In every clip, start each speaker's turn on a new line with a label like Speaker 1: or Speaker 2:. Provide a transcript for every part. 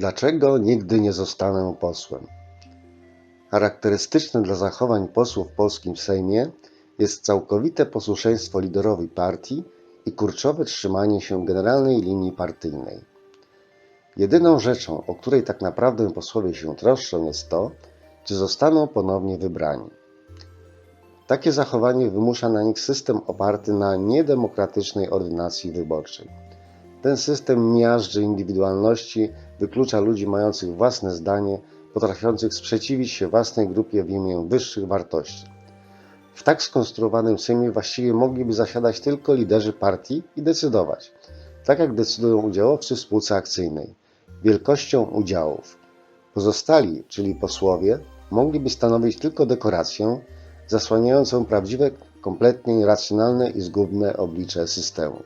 Speaker 1: Dlaczego nigdy nie zostanę posłem? Charakterystyczne dla zachowań posłów w polskim Sejmie jest całkowite posłuszeństwo liderowi partii i kurczowe trzymanie się generalnej linii partyjnej. Jedyną rzeczą, o której tak naprawdę posłowie się troszczą, jest to, czy zostaną ponownie wybrani. Takie zachowanie wymusza na nich system oparty na niedemokratycznej ordynacji wyborczej. Ten system miażdży indywidualności, wyklucza ludzi mających własne zdanie, potrafiących sprzeciwić się własnej grupie w imię wyższych wartości. W tak skonstruowanym Sejmie właściwie mogliby zasiadać tylko liderzy partii i decydować, tak jak decydują udziałowcy w spółce akcyjnej, wielkością udziałów. Pozostali, czyli posłowie, mogliby stanowić tylko dekorację zasłaniającą prawdziwe, kompletnie irracjonalne i zgubne oblicze systemu.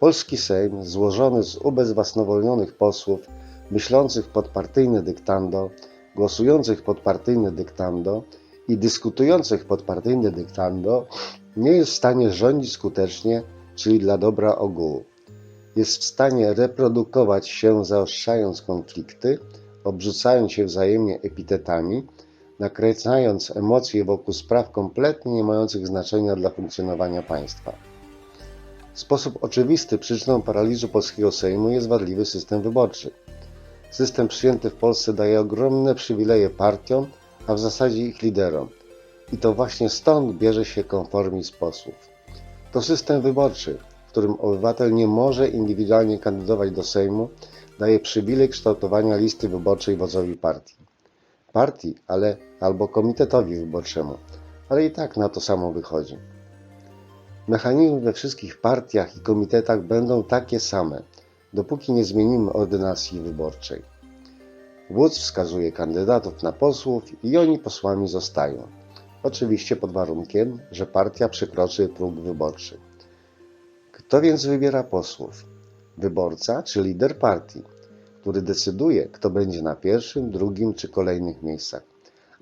Speaker 1: Polski Sejm, złożony z ubezwłasnowolnionych posłów, myślących pod partyjne dyktando, głosujących pod partyjne dyktando i dyskutujących pod partyjne dyktando, nie jest w stanie rządzić skutecznie, czyli dla dobra ogółu. Jest w stanie reprodukować się, zaostrzając konflikty, obrzucając się wzajemnie epitetami, nakręcając emocje wokół spraw kompletnie nie mających znaczenia dla funkcjonowania państwa. W sposób oczywisty przyczyną paraliżu polskiego Sejmu jest wadliwy system wyborczy. System przyjęty w Polsce daje ogromne przywileje partiom, a w zasadzie ich liderom. I to właśnie stąd bierze się konformizm posłów. To system wyborczy, w którym obywatel nie może indywidualnie kandydować do Sejmu, daje przywilej kształtowania listy wyborczej wodzowi partii. Partii, ale albo komitetowi wyborczemu, ale i tak na to samo wychodzi. Mechanizmy we wszystkich partiach i komitetach będą takie same, dopóki nie zmienimy ordynacji wyborczej. Wódz wskazuje kandydatów na posłów i oni posłami zostają. Oczywiście pod warunkiem, że partia przekroczy próg wyborczy. Kto więc wybiera posłów? Wyborca czy lider partii, który decyduje, kto będzie na pierwszym, drugim czy kolejnych miejscach.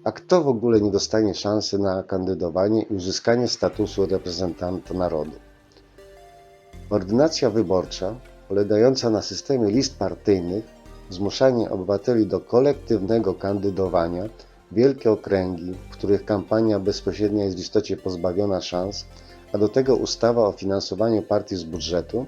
Speaker 1: A kto w ogóle nie dostanie szansy na kandydowanie i uzyskanie statusu reprezentanta narodu? Ordynacja wyborcza, polegająca na systemie list partyjnych, zmuszanie obywateli do kolektywnego kandydowania, wielkie okręgi, w których kampania bezpośrednia jest w istocie pozbawiona szans, a do tego ustawa o finansowaniu partii z budżetu,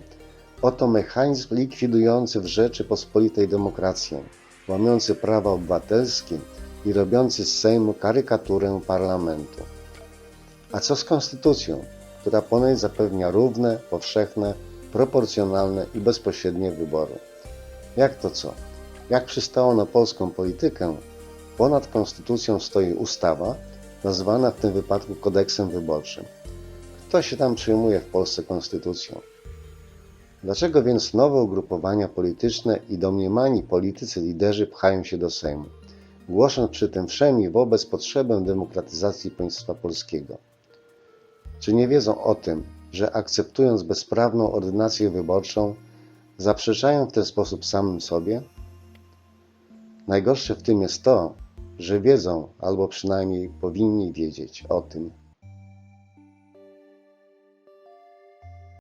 Speaker 1: oto mechanizm likwidujący w Rzeczypospolitej demokrację, łamiący prawa obywatelskie i robiący z Sejmu karykaturę parlamentu. A co z konstytucją, która ponoć zapewnia równe, powszechne, proporcjonalne i bezpośrednie wybory? Jak to co? Jak przystało na polską politykę, ponad konstytucją stoi ustawa, nazwana w tym wypadku kodeksem wyborczym. Kto się tam przyjmuje w Polsce konstytucją? Dlaczego więc nowe ugrupowania polityczne i domniemani politycy liderzy pchają się do Sejmu, głosząc przy tym wszemi wobec potrzebę demokratyzacji państwa polskiego? Czy nie wiedzą o tym, że akceptując bezprawną ordynację wyborczą, zaprzeczają w ten sposób samym sobie? Najgorsze w tym jest to, że wiedzą, albo przynajmniej powinni wiedzieć o tym,